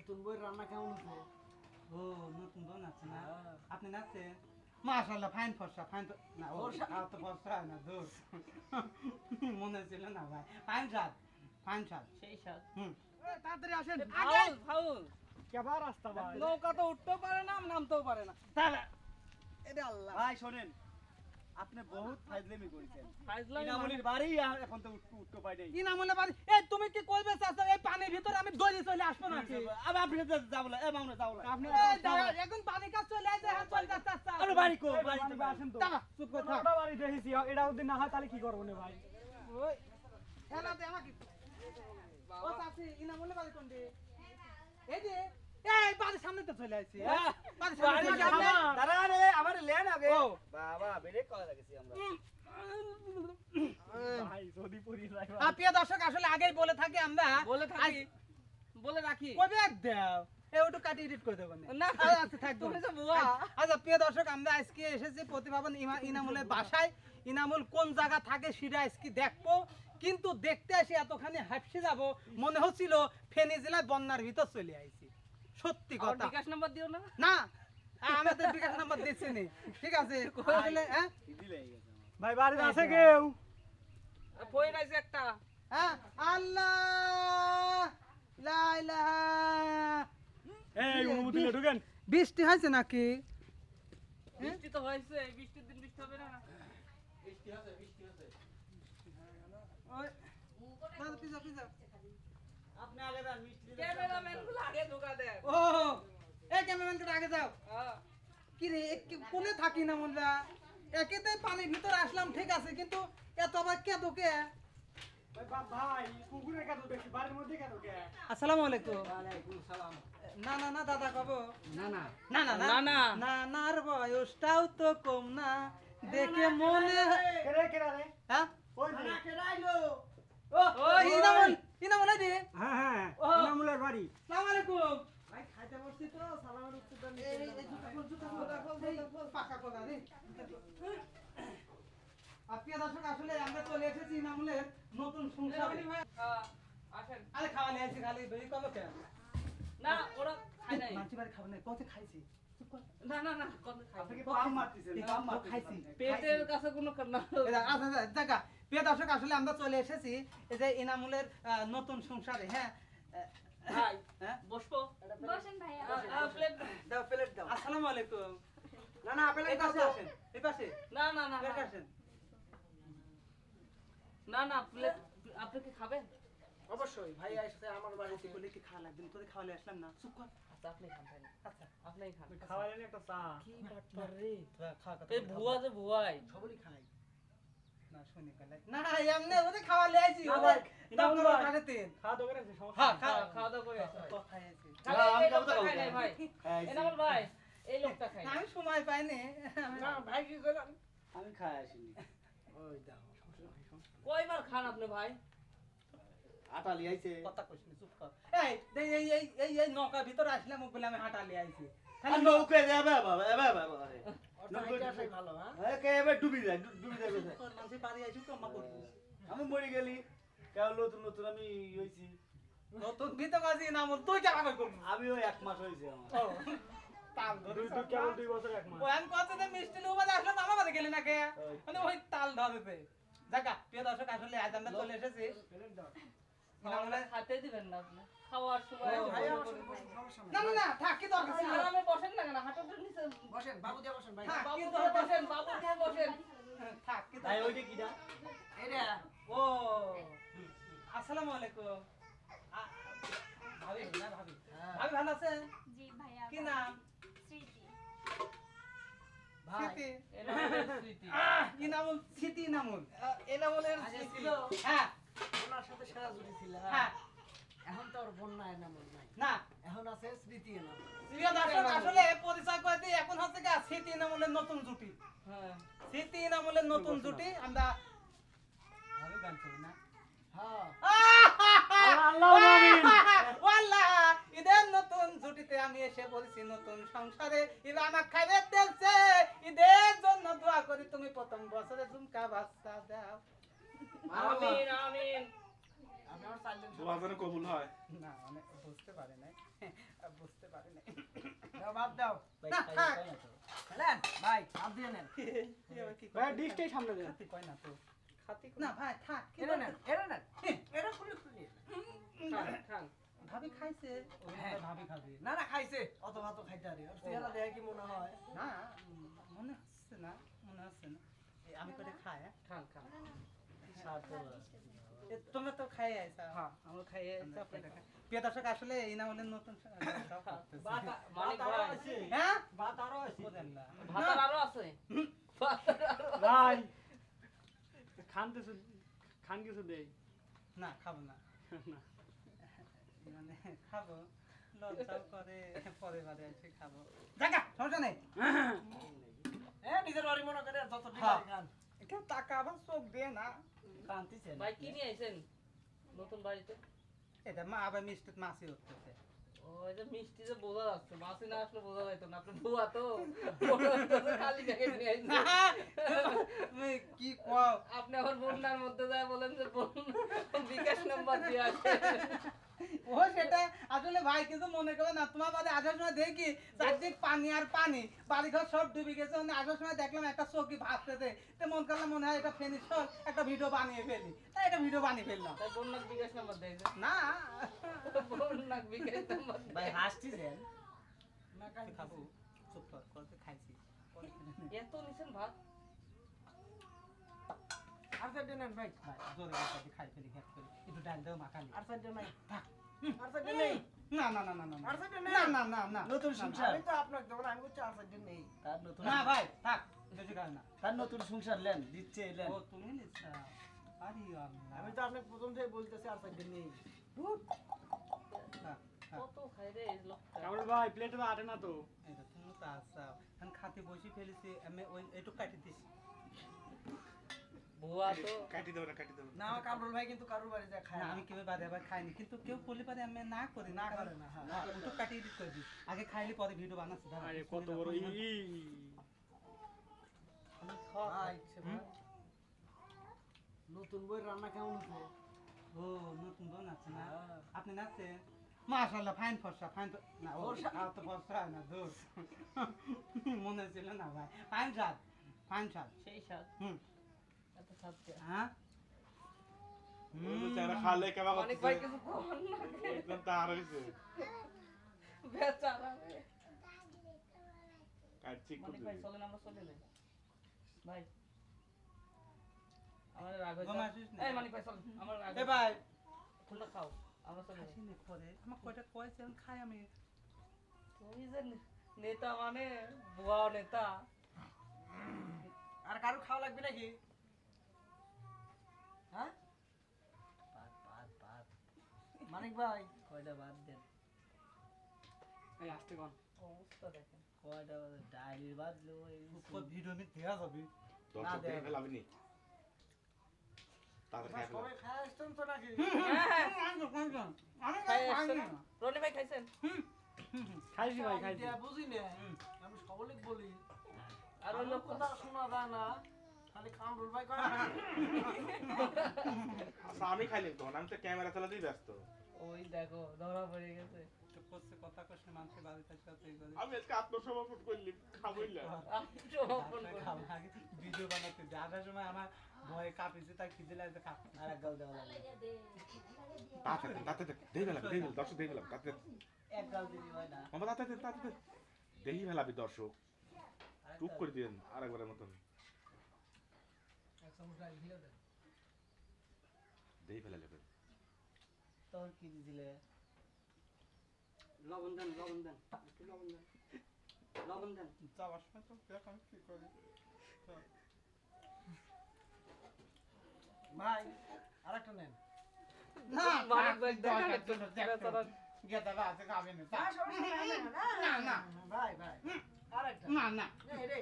নতুন বই রান্না কেমন হচ্ছে ও নতুন বোন আছে না? আপনি নাচছেন? মাশাল্লাহ ফাইন ফর্সা ফাইন না ফর্সা? তো ফর্সা হয় না দূর মনে ছিল না ভাই। ফাইন সাত ফাইন সাত সেই সাত হুম। তাড়াতাড়ি আসেন। Foul foul. কেবার রাস্তা ভাই? নৌকা তো উঠতেও পারে না নামতেও পারে না। তাহলে এটা আল্লাহ। ভাই শোনেন। আপনি বহুত ফাইজলামি করেছেন। ইনামুলির বাড়ি আর এখন তো উঠতে উঠতে পাই নাই। এই তুমি কি কইবে চাচা এই পানির ভিতরে আমি দড়ি চলে আসব নাকি? আবার আপনি এ আপনি এখন পানি কাজ চলে আসে হ্যাঁ চল চাচা। আরে বাড়ি কো বাড়ি তো আসেন তো। চুপ করে থাক। বাড়ি দেখেছি এটা যদি না হয় তাহলে কি করব না ভাই? ওই আমাকে ও চাচি বাড়ি কোন এই যে এই বাড়ির সামনে তো চলে আসছি হ্যাঁ? বাড়ির সামনে বাড়ির চলে আসছি। সামনে? দাঁড়া রে আমার লেন আগে। বাবা বেরে কল লাগেছি আমরা। ভাই যদি পড়ি যায় ভাই। দর্শক আসলে আগেই বলে থাকি আমরা। বলে থাকি। বলে রাখি। কবে দাও? এই কাটি এডিট করে দেবো না। আচ্ছা থাকব তুমি যে বুয়া। আচ্ছা প্রিয় দর্শক আমরা আজকে এসেছি প্রতিভাবান ইনামুলের বাসায়। ইনামুল কোন জায়গা থাকে সেটা আজকে দেখব। কিন্তু দেখতে আসি এতখানি হাফসে যাব। মনে হচ্ছিল ফেনী জেলায় বন্যার ভিতর চলে আইছি। সত্যি কথা। বিকাশ নাম্বার দিও না। না আমাদের বিকাশ নাম্বার দিচ্ছে নি ঠিক আছে আসলে হ্যাঁ? ভাই বাড়িতে আছে কেউ? একটা। হ্যাঁ আল্লাহ লা ইলাহা এই অনুমতি ঢুকেন। বৃষ্টি হয়েছে নাকি? বৃষ্টি তো হয়েছে বৃষ্টির দিন বৃষ্টি হবে না। ওই পিজা, পিজা। আপনি আগে মিষ্টি ক্যামেরাম্যানগুলো আগে ক্যামেরাম্যানকে আগে যাও হ্যাঁ। কি রে কোনে থাকি না মোল্লা একেতে পানির ভিতর আসলাম ঠিক আছে কিন্তু এত আবার কে তোকে দেখি বাড়ির মধ্যে কেন কে আসসালামু আলাইকুম না না না দাদা কব না না না না না, না। না নার বয়সটাও তো কম না দেখে মনে হয়- কেরে কেরে রে হ্যাঁ ও ইনামুল ইনামুল এই হ্যাঁ হ্যাঁ ইনামুলের বাড়ি আসসালামু আলাইকুম খাইতে বসছি তো সালামের উত্তরটা পাকা রে। আজকে দর্শক আসলে আমরা চলে এসেছি ইনামুলের নতুন সংসারে। আসেন। আরে খাওয়া নিয়ে আসছি খালি বেশি কবে কেন না ওরা খায় নাই। মাছি বাড়ি খাব না পৌঁছে খাইছি। না না না কত খায় আপনি নাই। কি পাম এই পাম ও মারতেছেন খাইছি পেটের কাছে কোনো না। আচ্ছা দেখা প্রিয় দর্শক আসলে আমরা চলে এসেছি এই যে ইনামুলের আহ, নতুন সংসারে হ্যাঁ? ভাই হ্যাঁ? বসবো? বসেন আ, প্লেট দাও প্লেট দাও। আসসালামু আলাইকুম না না আপেল এই আসেন এই পাশে। না না না এই আসেন। না না প্লেট আপনি কি খাবেন? অবশ্যই ভাই আসছে আমার বাড়িতে। বলে কি খাওয়া লাগবে তোরে খাওয়ালে আসলাম না। চুপ কর। আচ্ছা আপনি খান ভাই আচ্ছা। আপনিই খান। খাওয়ালেন একটা চা। কি বাটপার রে? তোরা কথা এই ভুয়া যে ভুয়াই। সবই খাই। না শুনি না এমনি ওদের খাওয়া লেছি না, হ্যাঁ, আমি এই খাব তো লোকটা খাব খায় নাই না। ভাই হ্যাঁ, এনামুল ভাই এই লোকটা খায় আমি সময় পাইনি ভাই কি কইলাম আমি খাই আসিনি কয়বার খান আপনি ভাই আটা লিয়াইছে কথা কইস চুপ কর এই এই এই এই এই এই নৌকা ভিতরে আসলাম বলে আমি খালি নৌকে বাবা বাবা ভালো হ্যাঁ কে এবে ডুবি যায় ডুবি যায় কোথায়? পারি আইছু কম্মা করব আমি মরে গেলি কেউ নতুন নতুন আমি হইছি নতুন ভিতর কাজী নাম তুই কেমন করব। আমি ওই এক মাস হয়েছে আমার। তাল ধরে দুই দুই কেবল দুই বছর এক মাস। ও আমি কত মিষ্টি লুবা আসলাম আমার বাড়ি গেলি না কে মানে ওই তাল ধরেছে জায়গা প্রিয় দর্শক আসলে আজ আমরা চলে এসেছি। প্লেট দাও খাওয়াটা খাতে দিবেন না আপনি। খাওয়ার সময় ভাই না না না থাক দরকার আরামে বসেন না কেন? হাঁটুটার নিচে বসেন বাবু দিয়ে বসেন ভাই। বাবু দিয়ে বসেন বাবু দিয়ে বসেন। থাক কি ওইটা কিটা? এটা। ও। আসসালামু আলাইকুম। ভাবি না ভাবি। হ্যাঁ। ভাবি ভালো আছেন জি ভাইয়া কি নাম? স্মৃতি। ভাই স্মৃতি। এনামুলের স্মৃতি। স্মৃতি এনামুলের আগে স্মৃতি। হ্যাঁ। ওনার সাথে সেরা জুটি ছিল হ্যাঁ। এখন তো আর বন্যা এনামল নাই। না। এখন আছে স্মৃতি দর্শক আসলে পরিচয় করে দিই এখন হচ্ছে কি স্মৃতি ইনামুলের নতুন জুটি। হ্যাঁ। স্মৃতি ইনামুলের নতুন জুটি আমরা ভাবি গান করি না? হ্যাঁ ঈদের নতুন ছুটিতে আমি এসে বলছি নতুন সংসারে ঈদ খাইবে তেলছে। ঈদের জন্য দোয়া করি তুমি প্রথম বছরে ঝুমকা বাচ্চা দাও। আমিন আমিন। আমি দোয়া যেন কবুল হয়। না মানে বুঝতে পারে নাই। বুঝতে পারে নাই। দাও বাদ দাও। না, ভাই দিয়ে নেন। ভাই ডিশটাই সামনে দেন। কয় না তো? না ভাই থাক কি এটা বলতে- নেন এটা নেন খুলে খুলে খান ভাবি খাইছে। হ্যাঁ। ভাবি খাবে। না না খাইছে। অত ভাত খাইতে আরে আর চেহারা দেখে কি মনে হয়? না মনে হচ্ছে না মনে হচ্ছে না। আমি করে খাই হ্যাঁ? খান খান তোমরা তো খাই আইসা হ্যাঁ আমরা খাই। প্রিয় দর্শক আসলে এই না বলে নতুন। ভাত আরও আছে। হ্যাঁ? ভাত আরও আছে। বোঝেন না। ভাতার আরও আছে। ভাতার আরও আছে। ভাই। খান কিছু খান কিছু দেই। না খাব না। মানে খাব লজ্জাও করে পরে বারে এসে খাব। জায়গা সমস্যা নেই। এ নিজের বাড়ি মনে করে যত ঠিক হ্যাঁ। খান কেউ টাকা আবার চোখ দিয়ে না। কান্তিছেন ভাই কি নিয়ে আইছেন? নতুন বাড়িতে? এটা মা আবার মিষ্টি মাছি উঠতেছে। ও এই মিষ্টি যে বোঝা যাচ্ছে মাসি না আসলে বোঝা যাইতো না। আপনি বুয়া তো। খালি প্যাকেট নিয়ে কি কও? আপনি আমার বন্যার মধ্যে যায় বলেন যে বিকাশ নাম্বার দিয়ে আসে। ও সেটা আসলে ভাই কিছু মনে করে না তোমার বাড়ি আসার সময় দেখি চারদিক পানি আর পানি বাড়ি ঘর সব ডুবে গেছে মানে আসার সময় দেখলাম একটা চৌকি ভাসতেছে। তো মন করলাম মনে হয় এটা ফেনিস একটা ভিডিও বানিয়ে ফেলি। তাই একটা ভিডিও বানিয়ে ফেললাম। বন্যার বিকাশ নাম্বার দিয়েছে না। বন্যার বিকাশ নাম্বার ভাই হাসতিছেন না খাব। চুপ কর করতে খাইছি। এত নিছেন ভাত? আর সাইডে নেন ভাই ভাই, জোরে করে খাই ফেলি ঘ্যাট ফেলি। একটু ডাল দেও মাখালি আর সাইডে নাই আর সাইডে নেই। না না না না না আর সাইডে নেই। না না না। না নতুন সংসার। আমি তো আপনাকে দেবো না আমি বলছি আর সাইডে নেই। তার নতুন না ভাই থাক। বেশি খাই না। তার নতুন সংসার লেন দিচ্ছে লেন। ও তুমি নিচ্ছা। আরে আমি তো আপনাকে প্রথম থেকে বলতেছি আর সাইডে নেই। ভাই প্লেটে আটে না তো। এটা তুমি তো খাতে বসে ফেলেছি আমি ওই একটু কাটি দিছি। বুয়া তো। কাটি দেবো না কাটি দেবো না। আমার কামরুল ভাই কিন্তু কারোর বাড়ি যায় খায় আমি কেউ বারে আবার খাইনি? কিন্তু কেউ বলে পারে আমি না করি না করে না হ্যাঁ। দিই আগে খাইলে পরে ভিডিও বানাচ্ছি আরে কত বড় ই। আমি খাওয়া ভাই, খাচ্ছে ভাই। নতুন বই রান্না কেমন হতো ও নতুন বোন আছে না? আপনি নাচছেন? মাশাআল্লাহ ফাইন ফর্সা ফাইন না তো ফর্সা না দূর। মনে ছিল না ভাই। ফাইন সাত ফাইন সাত সেই স্বাদ। হুম। স্বাদ? হ্যাঁ? খালে কেমন অনেক ভাই কিছু খাওয়ার না একদম তার হয়েছে বেচারা রে। কাটছি মানিক ভাই চলেন আমরা চলে যাই ভাই আমার রাগ হয়েছে। ঘুম আসিস না। এই মানিক ভাই চলেন আমার রাগ এ ভাই। খুলে খাও আমরা চলে যাই। নে পরে। আমার কয়টা কয়েছে আমি খাই আমি। তুমি যে নেতা মানে বুয়া নেতা। আর কারও খাওয়া লাগবে নাকি? হ্যাঁ? বাদ বাদ বাদ। মানিক ভাই কয়টা বাদ দেন? এই আসতে কোন। অবস্থা দেখেন। কয়টা ডাইলি বাজলো উপর ভিডিও মি দেয়া যাবে। দর্শক দেখে ফেলাবি নি তাদের খাই সবাই খায় আসতেন তো নাকি? আমি সকলে বলি। আর ওই লোক কথা শোনা যায় না। খালি আচ্ছা আমি খাইলাম তখন আমি তো ক্যামেরা চালাতেই ব্যস্ত। ওই দেখো ধরা পড়ে গেছে। চুপ করছে কথা করছে মানুষের বাড়িতে সাথে করে আমি আজকে আত্মসমর্পণ করলি খাবই না। আপনি সমাপন আপনার করুন। খাওয়ার আগে ভিডিও বানাতে যে সময় আমার ভয়ে কাঁপিছে তাই খিদে লাগছে কাঁপ আর এক গাল দেওয়া লাগবে তাতে তাতে দেই ফেলাবি দেই ফেলাবি দর্শক দেই ফেলাবি তাতে এক গাল দিবি হয় না। মামা তাতে তাতে দেই ফেলাবি দর্শক। চুপ করে দিন আরেকবারের মতন। দেই ফেলালে তোর কি দিছিলে? লবণ দেন লবণ দেন একটু লবণ দেন। লবণ দেন। যাওয়ার সময় তো দেখ আমি কি করি ভাই আরেকটা নেন না মানিক ভাই দেখার। গেদা আছে খাবে না না, না। ভাই ভাই। আরেকটা। না না। এই রে।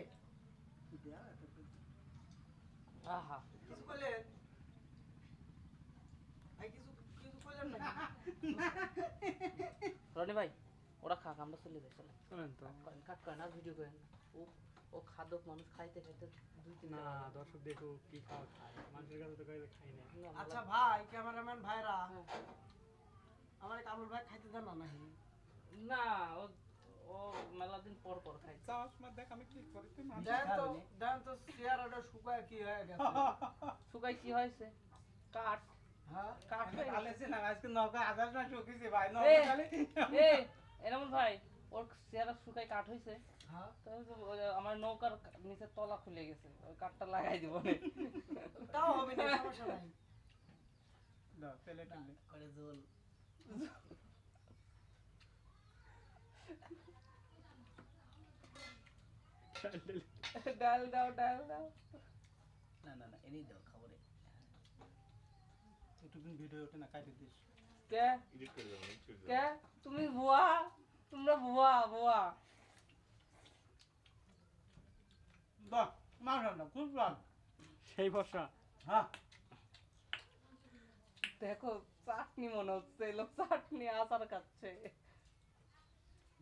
আহা। কিছু কইলেন ভাই কিছু কিছু কইলেন না রনি ভাই ওরা খাক আমরা চলে যাই চলে শুনেন তো। কাট করেন আর ভিডিও করেন ও ও খাদক মানুষ খাইতে খাইতে দুই তিন না দর্শক দেখো কি খাওয়া খায়। মানুষের কাছে তো কইলে খাই না আচ্ছা ভাই ক্যামেরাম্যান ভাইরা হ্যাঁ। আমার কামরুল ভাই খাইতে দেন না নাহি না ও ও মেলা দিন পর পর খাই যাওয়ার সময় দেখ আমি কি করি? তুই তো দেন তো চেয়ারটা শুকায় কি হয়ে গেছে? শুকাই কি হয়েছে? কাঠ। হ্যাঁ? কাঠ হয়ে গেছে। আজকে নৌকা আধার না শুকিয়েছি ভাই এ, নৌকা খালি এ ভাই ওর চেহারা শুকাই কাঠ হয়েছে হ্যাঁ? আমার নৌকার নিচে তলা খুলে গেছে ওই কাঠটা লাগাই দিব তাও হবে না সমস্যা নাই। দাও তেলে করে জল। ডাল দাও ডাল দাও। না না না এনেই দাও খাবারে। একটুদিন ভিডিও ওঠে না কাটি দিস। কে? এডিট করে। কে? তুমি বুয়া তোমরা বুয়া বুয়া বাহ মাশাআল্লাহ খুব ভালো সেই বর্ষা হ্যাঁ। দেখো চাটনি মনে হচ্ছে লোক চাটনি আচার খাচ্ছে।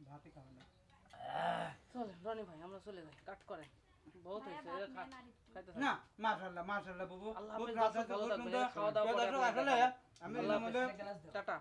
ভাতই খাবে না। চলে রনি ভাই আমরা চলে যাই। কাট করে বহুত হয়েছে ভাত না মাশাআল্লাহ মাশাআল্লাহ বাবু। আল্লাহ হাফেজ। খাওয়া দাওয়া করে আসলে আমি। টাটা।